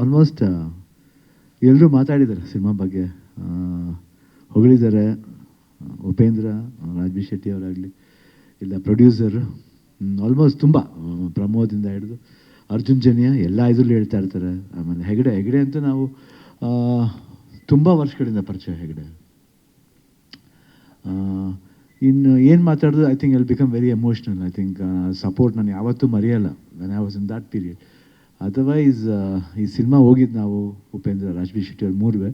Almost ಎಲ್ಲರೂ ಮಾತಾಡಿದ್ದಾರೆ cinema ಬಗ್ಗೆ. ಹೊಗಳಿದ್ದಾರೆ ಉಪೇಂದ್ರ ರಾಜ್ಬಿ ಶೆಟ್ಟಿ ಅವರಾಗಲಿ, ಇಲ್ಲ ಪ್ರೊಡ್ಯೂಸರ್ ಆಲ್ಮೋಸ್ಟ್ ತುಂಬ ಪ್ರಮೋದಿಂದ ಹಿಡಿದು. ಅರ್ಜುನ್ ಜನಿಯ ಎಲ್ಲ ಇದರಲ್ಲೂ ಹೇಳ್ತಾ ಇರ್ತಾರೆ. ಆಮೇಲೆ ಹೆಗಡೆ ಹೆಗಡೆ ಅಂತ ನಾವು ತುಂಬ ವರ್ಷಗಳಿಂದ ಪರಿಚಯ ಹೆಗಡೆ. ಇನ್ನು ಏನು ಮಾತಾಡೋದು I think I'll become very emotional I think support ನಾನು ಯಾವತ್ತೂ ಮರೆಯಲ್ಲ. I was in that period otherwise ಈ ಸಿನಿಮಾ ಹೋಗಿದ್ದು ನಾವು ಉಪೇಂದ್ರ ರಾಜ್ಬಿ ಶೆಟ್ಟಿ ಅವ್ರು ಮೂರುವೆ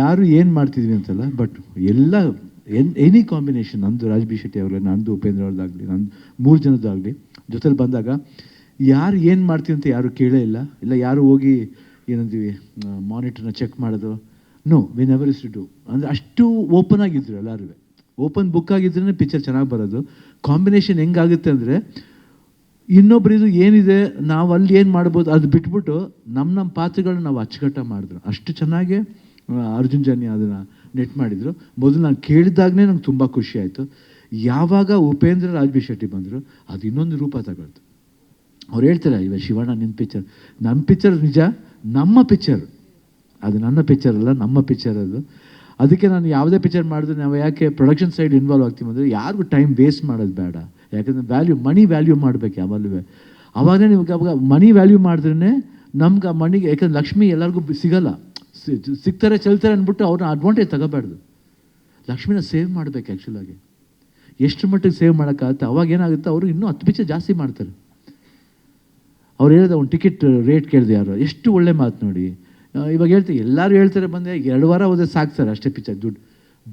ಯಾರು ಏನು ಮಾಡ್ತಿದ್ವಿ ಅಂತಲ್ಲ, ಬಟ್ ಎಲ್ಲ, ಎನ್, ಎನಿ ಕಾಂಬಿನೇಷನ್, ನಂದು ರಾಜ್ಬಿ ಶೆಟ್ಟಿ ಅವ್ರಲ್ಲಿ ನಂದು ಉಪೇಂದ್ರ ಅವ್ರದ್ದಾಗಲಿ ನಂದು ಮೂರು ಜನದ್ದಾಗಲಿ ಜೊತೇಲಿ ಬಂದಾಗ ಯಾರು ಏನು ಮಾಡ್ತೀವಿ ಅಂತ ಯಾರು ಕೇಳೇ ಇಲ್ಲ. ಇಲ್ಲ, ಯಾರು ಹೋಗಿ ಏನಂತೀವಿ ಮಾನಿಟರ್ನ ಚೆಕ್ ಮಾಡೋದು. No we never is to do ಅಂದರೆ ಅಷ್ಟು ಓಪನ್ ಆಗಿದ್ರು ಎಲ್ಲರೂ ಓಪನ್ ಬುಕ್ ಆಗಿದ್ರೇ ಪಿಕ್ಚರ್ ಚೆನ್ನಾಗಿ ಬರೋದು. ಕಾಂಬಿನೇಷನ್ ಹೆಂಗಾಗುತ್ತೆ ಅಂದರೆ ಇನ್ನೊಬ್ರಿದು ಏನಿದೆ, ನಾವು ಅಲ್ಲಿ ಏನು ಮಾಡ್ಬೋದು ಅದು ಬಿಟ್ಬಿಟ್ಟು ನಮ್ಮ ನಮ್ಮ ಪಾತ್ರಗಳನ್ನ ನಾವು ಅಚ್ಚುಕಟ್ಟ ಮಾಡಿದ್ರು. ಅಷ್ಟು ಚೆನ್ನಾಗಿ ಅರ್ಜುನ್ ಜನ್ಯ ಅದನ್ನು ನೆಟ್ ಮಾಡಿದರು. ಮೊದಲು ನಾನು ಕೇಳಿದಾಗಲೇ ನಂಗೆ ತುಂಬ ಖುಷಿ ಆಯಿತು. ಯಾವಾಗ ಉಪೇಂದ್ರ ರಾಜ್ಬಿ ಶೆಟ್ಟಿ ಬಂದರು, ಅದು ಇನ್ನೊಂದು ರೂಪ ತಗೊಳ್ತು. ಅವ್ರು ಹೇಳ್ತಾರೆ ಇವ ಶಿವಣ್ಣ ನಿನ್ನ ಪಿಕ್ಚರ್ ನನ್ನ ಪಿಕ್ಚರ್ ನಿಜ, ನಮ್ಮ ಪಿಕ್ಚರ್ ಅದು ನನ್ನ ಪಿಕ್ಚರ್ ಅಲ್ಲ, ನಮ್ಮ ಪಿಕ್ಚರ್ ಅದು. ಅದಕ್ಕೆ ನಾನು ಯಾವುದೇ ಪಿಕ್ಚರ್ ಮಾಡಿದ್ರೆ, ನಾವು ಯಾಕೆ ಪ್ರೊಡಕ್ಷನ್ ಸೈಡ್ ಇನ್ವಾಲ್ವ್ ಆಗ್ತೀವಿ ಅಂದರೆ, ಯಾರಿಗೂ ಟೈಮ್ ವೇಸ್ಟ್ ಮಾಡೋದು ಬೇಡ. ಯಾಕಂದರೆ ವ್ಯಾಲ್ಯೂ ಮನಿ ವ್ಯಾಲ್ಯೂ ಮಾಡಬೇಕು ಯಾವಾಗಲೂ. ಅವಾಗಲೇ ನಿಮ್ಗೆ ಅವಾಗ ಮನಿ ವ್ಯಾಲ್ಯೂ ಮಾಡಿದ್ರೇ ನಮ್ಗೆ ಆ ಮನಿಗೆ ಯಾಕಂದ್ರೆ ಲಕ್ಷ್ಮಿ ಎಲ್ಲರಿಗೂ ಸಿಗಲ್ಲ. ಸಿಗ್ತಾರೆ, ಚೆಲ್ತಾರೆ ಅಂದ್ಬಿಟ್ಟು ಅವ್ರನ್ನ ಅಡ್ವಾಂಟೇಜ್ ತಗೋಬಾರ್ದು. ಲಕ್ಷ್ಮಿನ ಸೇವ್ ಮಾಡಬೇಕು ಆ್ಯಕ್ಚುಲಾಗಿ ಎಷ್ಟು ಮಟ್ಟಿಗೆ ಸೇವ್ ಮಾಡೋಕ್ಕಾಗುತ್ತೆ? ಅವಾಗ ಏನಾಗುತ್ತೆ? ಅವರು ಇನ್ನೂ ಹತ್ತು ಪಿಚ್ಚ ಜಾಸ್ತಿ ಮಾಡ್ತಾರೆ. ಅವ್ರು ಹೇಳಿದ ಒಂದು ಟಿಕೆಟ್ ರೇಟ್ ಕೇಳಿದೆ ಯಾರು? ಎಷ್ಟು ಒಳ್ಳೆ ಮಾತು ನೋಡಿ. ಇವಾಗ ಹೇಳ್ತೀವಿ ಎಲ್ಲರೂ ಹೇಳ್ತಾರೆ ಬಂದೆ ಎರಡು ವಾರ ಹೋದ್ರೆ ಸಾಕ್ತಾರೆ ಅಷ್ಟೇ ಪಿಚ್ಚ ದುಡ್ಡು.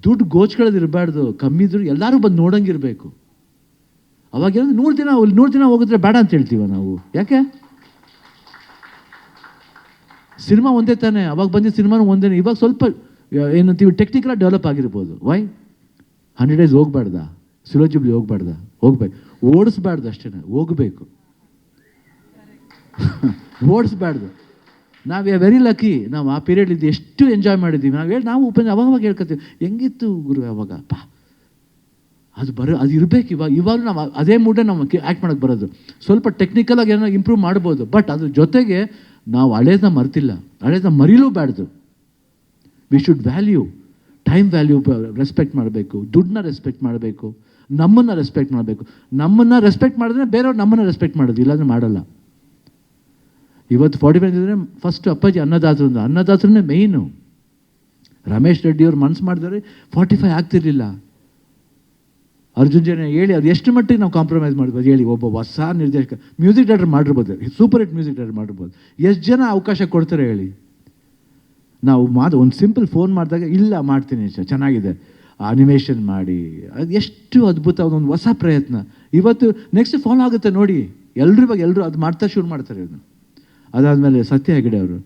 ದುಡ್ಡು ಗೋಚ್ಕೊಳ್ಳೋದು ಇರಬಾರ್ದು ಕಮ್ಮಿ ದುಡ್ಡು ಎಲ್ಲರೂ ಬಂದು ನೋಡಂಗಿರಬೇಕು. ಅವಾಗ ಏನಂದ್ರೆ ನೂರು ದಿನ ನೂರು ದಿನ ಹೋಗಿದ್ರೆ ಬೇಡ ಅಂತ ಹೇಳ್ತೀವ ನಾವು. ಯಾಕೆ? ಸಿನಿಮಾ ಒಂದೇ ತಾನೆ. ಅವಾಗ ಬಂದಿದ್ದ ಸಿನಿಮಾನು ಒಂದೇ ಇವಾಗ ಸ್ವಲ್ಪ ಏನಂತೀವಿ ಟೆಕ್ನಿಕಲಾಗಿ ಡೆವಲಪ್ ಆಗಿರ್ಬೋದು. ವೈ ಹಂಡ್ರೆಡ್ ಡೇಸ್ ಹೋಗ್ಬಾರ್ದ? ಸುಲೋಜಿಬ್ಲಿ ಹೋಗ್ಬಾರ್ದ? ಹೋಗ್ಬೇಕು. ಓಡಿಸ್ಬಾರ್ದು ಅಷ್ಟೇ ಹೋಗಬೇಕು. ಓಡಿಸ್ಬಾರ್ದು. ನಾವು ಯಾ ವೆರಿ ಲಕ್ಕಿ ನಾವು ಆ ಪೀರಿಯಡ್ಲಿದ್ದು ಎಷ್ಟು ಎಂಜಾಯ್ ಮಾಡಿದ್ದೀವಿ ನಾವು ಹೇಳಿ ನಾವು ಉಪೇಂದ್ರ ಅವಾಗವಾಗ ಅವಾಗ ಹೇಳ್ಕೊತೀವಿ ಹೆಂಗಿತ್ತು ಗುರು ಅವಾಗ? ಪಾ. ಅದು ಬರೋ, ಅದು ಇರಬೇಕು ಇವಾಗ ಇವಾಗ ನಾವು ಅದೇ ಮೂಡೇ ನಾವು ಆ್ಯಕ್ಟ್ ಮಾಡೋಕ್ಕೆ ಬರೋದು. ಸ್ವಲ್ಪ ಟೆಕ್ನಿಕಲಾಗಿ ಏನೋ ಇಂಪ್ರೂವ್ ಮಾಡ್ಬೋದು ಬಟ್ ಅದ್ರ ಜೊತೆಗೆ ನಾವು ಹಳೇದನ್ನ ಮರ್ತಿಲ್ಲ. ಹಳೇದನ್ನ ಬ್ಯಾಡ್ದು. We should value time value respect ಮಾಡಬೇಕು, ದುಡ್ಡನ್ನ ರೆಸ್ಪೆಕ್ಟ್ ಮಾಡಬೇಕು, ನಮ್ಮನ್ನು ರೆಸ್ಪೆಕ್ಟ್ ಮಾಡಬೇಕು. ನಮ್ಮನ್ನು ರೆಸ್ಪೆಕ್ಟ್ ಮಾಡಿದ್ರೆ ಬೇರೆಯವ್ರು ನಮ್ಮನ್ನು ರೆಸ್ಪೆಕ್ಟ್ ಮಾಡೋದು, ಇಲ್ಲಾಂದ್ರೆ ಮಾಡಲ್ಲ. ಇವತ್ತು ಫಾರ್ಟಿ ಫೈವ್ ಇದ್ರೆ ಫಸ್ಟ್ ಅಪ್ಪಾಜಿ ಅನ್ನದಾತರು ಅಂತ ಅನ್ನದಾತರನ್ನೇ ಮೇಯ್ನು ರಮೇಶ್ ರೆಡ್ಡಿಯವ್ರು ಮನಸ್ಸು ಮನ್ಸು ಮಾಡಿದ್ರೆ ಫಾರ್ಟಿ ಫೈವ್ ಆಗ್ತಿರ್ಲಿಲ್ಲ. ಅರ್ಜುನ್ ಜನ ಹೇಳಿ, ಅದು ಎಷ್ಟು ಮಟ್ಟಿಗೆ ನಾವು ಕಾಂಪ್ರಮೈಸ್ ಮಾಡ್ಬೋದು ಹೇಳಿ, ಒಬ್ಬ ಹೊಸ ನಿರ್ದೇಶಕ ಮ್ಯೂಸಿಕ್ ಡೈರೆಕ್ಟರ್ ಮಾಡಿರ್ಬೋದು ಸೂಪರ್ ಹಿಟ್ ಮ್ಯೂಸಿಕ್ ಡೈರೆಕ್ಟರ್ ಮಾಡಿರ್ಬೋದು. ಎಷ್ಟು ಜನ ಅವಕಾಶ ಕೊಡ್ತಾರೆ ಹೇಳಿ? ನಾವು ಮಾತು ಒಂದು ಸಿಂಪಲ್ ಫೋನ್ ಮಾಡಿದಾಗ, ಇಲ್ಲ, ಮಾಡ್ತೀನಿ ಚೆನ್ನಾಗಿದೆ ಅನಿಮೇಷನ್ ಮಾಡಿ, ಅದು ಎಷ್ಟು ಅದ್ಭುತ ಅದೊಂದು ಹೊಸ ಪ್ರಯತ್ನ. ಇವತ್ತು ನೆಕ್ಸ್ಟ್ ಫಾಲೋ ಆಗುತ್ತೆ ನೋಡಿ ಎಲ್ಲರೂ ಬಗ್ಗೆ ಎಲ್ಲರೂ ಅದು ಮಾಡ್ತಾ ಶುರು ಮಾಡ್ತಾರೆ ಇದನ್ನು. ಅದಾದಮೇಲೆ ಸತ್ಯ ಹೆಗಡೆ ಅವರು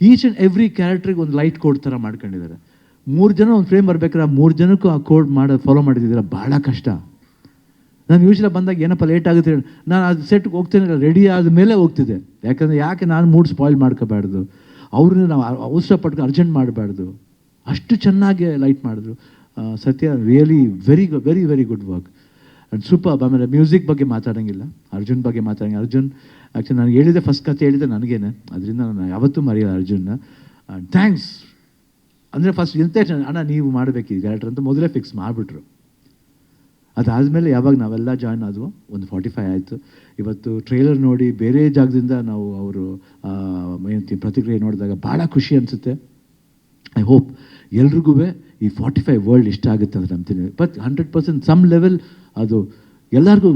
ಈಚ್ ಆ್ಯಂಡ್ ಎವ್ರಿ ಕ್ಯಾರೆಕ್ಟ್ರಿಗೆ ಒಂದು ಲೈಟ್ ಕೋಡ್ ಮಾಡ್ಕೊಂಡಿದ್ದಾರೆ. ಮೂರು ಜನ ಒಂದು ಫ್ರೇಮ್ ಬರ್ಬೇಕಾದ್ರೆ ಆ ಮೂರು ಜನಕ್ಕೂ ಆ ಕೋಡ್ ಮಾಡಿ ಫಾಲೋ ಮಾಡಿದ್ದೀರ ಭಾಳ ಕಷ್ಟ. ನಾನು ಯೂಶ್ವಲ ಬಂದಾಗ ಏನಪ್ಪ ಲೇಟ್ ಆಗುತ್ತೆ ನಾನು ಅದು ಸೆಟ್ಗೆ ಹೋಗ್ತೇನೆ ರೆಡಿ ಆದ ಮೇಲೆ ಹೋಗ್ತಿದ್ದೆ. ಯಾಕಂದರೆ ಯಾಕೆ ನಾನು ಮೂಡ್ ಸ್ಪಾಯ್ಲ್ ಮಾಡ್ಕೋಬಾರ್ದು? ಅವ್ರನ್ನ ನಾವು ಅವಸರ ಪಟ್ಕೊಂಡು ಅರ್ಜೆಂಟ್ ಮಾಡಬಾರ್ದು. ಅಷ್ಟು ಚೆನ್ನಾಗಿ ಲೈಟ್ ಮಾಡಿದ್ರು. Satya really very very very good work and super ಆಮೇಲೆ ಮ್ಯೂಸಿಕ್ ಬಗ್ಗೆ ಮಾತಾಡೋಂಗಿಲ್ಲ. ಅರ್ಜುನ್ ಬಗ್ಗೆ ಮಾತಾಡಂಗಿಲ್ಲ. ಅರ್ಜುನ್ ಆ್ಯಕ್ಚುಲಿ ನಾನು ಹೇಳಿದೆ ಫಸ್ಟ್ ಕತೆ ಹೇಳಿದೆ ನನಗೇನೆ. ಅದರಿಂದ ನಾನು ಯಾವತ್ತೂ ಮರೆಯಲ್ಲ ಅರ್ಜುನ್ನ. ಥ್ಯಾಂಕ್ಸ್ ಅಂದರೆ ಫಸ್ಟ್ ಎಂತ ಅಣ್ಣ, ನೀವು ಮಾಡಬೇಕು ಈ ಕ್ಯಾರೆಕ್ಟರ್ ಅಂತ ಮೊದಲೇ ಫಿಕ್ಸ್ ಮಾಡಿಬಿಟ್ರು. ಅದಾದಮೇಲೆ ಯಾವಾಗ ನಾವೆಲ್ಲ ಜಾಯ್ನ್ ಆದವು? ಒಂದು ಫಾರ್ಟಿ ಫೈವ್ ಆಯಿತು. ಇವತ್ತು ಟ್ರೈಲರ್ ನೋಡಿ ಬೇರೆ ಜಾಗದಿಂದ ನಾವು ಅವರು ಏನಂತೀವಿ, ಪ್ರತಿಕ್ರಿಯೆ ನೋಡಿದಾಗ ಭಾಳ ಖುಷಿ ಅನಿಸುತ್ತೆ. ಐ ಹೋಪ್ ಎಲ್ರಿಗೂ ಈ ಫಾರ್ಟಿ ಫೈವ್ ವರ್ಲ್ಡ್ ಇಷ್ಟ ಆಗುತ್ತೆ ಅಂತ ನಂಬ್ತೀನಿ but hundred percent some level ಅದು ಎಲ್ಲರಿಗೂ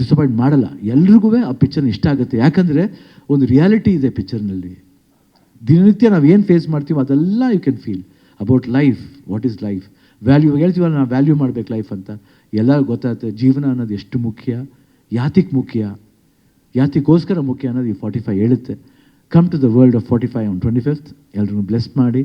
ಡಿಸಪಾಯಿಂಟ್ ಮಾಡಲ್ಲ. ಎಲ್ರಿಗೂ ಆ ಪಿಕ್ಚರ್ನ ಇಷ್ಟ ಆಗುತ್ತೆ. ಯಾಕಂದರೆ ಒಂದು ರಿಯಾಲಿಟಿ ಇದೆ ಪಿಕ್ಚರ್ನಲ್ಲಿ ದಿನನಿತ್ಯ ನಾವು ಏನು ಫೇಸ್ ಮಾಡ್ತೀವೋ ಅದೆಲ್ಲ you can feel about life what is life value ಹೇಳ್ತೀವಲ್ಲ, ನಾವು ವ್ಯಾಲ್ಯೂ ಮಾಡ್ಬೇಕು ಲೈಫ್ ಅಂತ. ಎಲ್ಲ ಗೊತ್ತಾಗುತ್ತೆ, ಜೀವನ ಅನ್ನೋದು ಎಷ್ಟು ಮುಖ್ಯ? ಯಾತಿಗೆ ಮುಖ್ಯ? ಯಾತಿಗೋಸ್ಕರ ಮುಖ್ಯ ಅನ್ನೋದು ಈ ಫಾರ್ಟಿ ಫೈವ್ ಹೇಳುತ್ತೆ. Come to the world of forty five on twenty fifth ಎಲ್ರೂ ಬ್ಲೆಸ್ ಮಾಡಿ.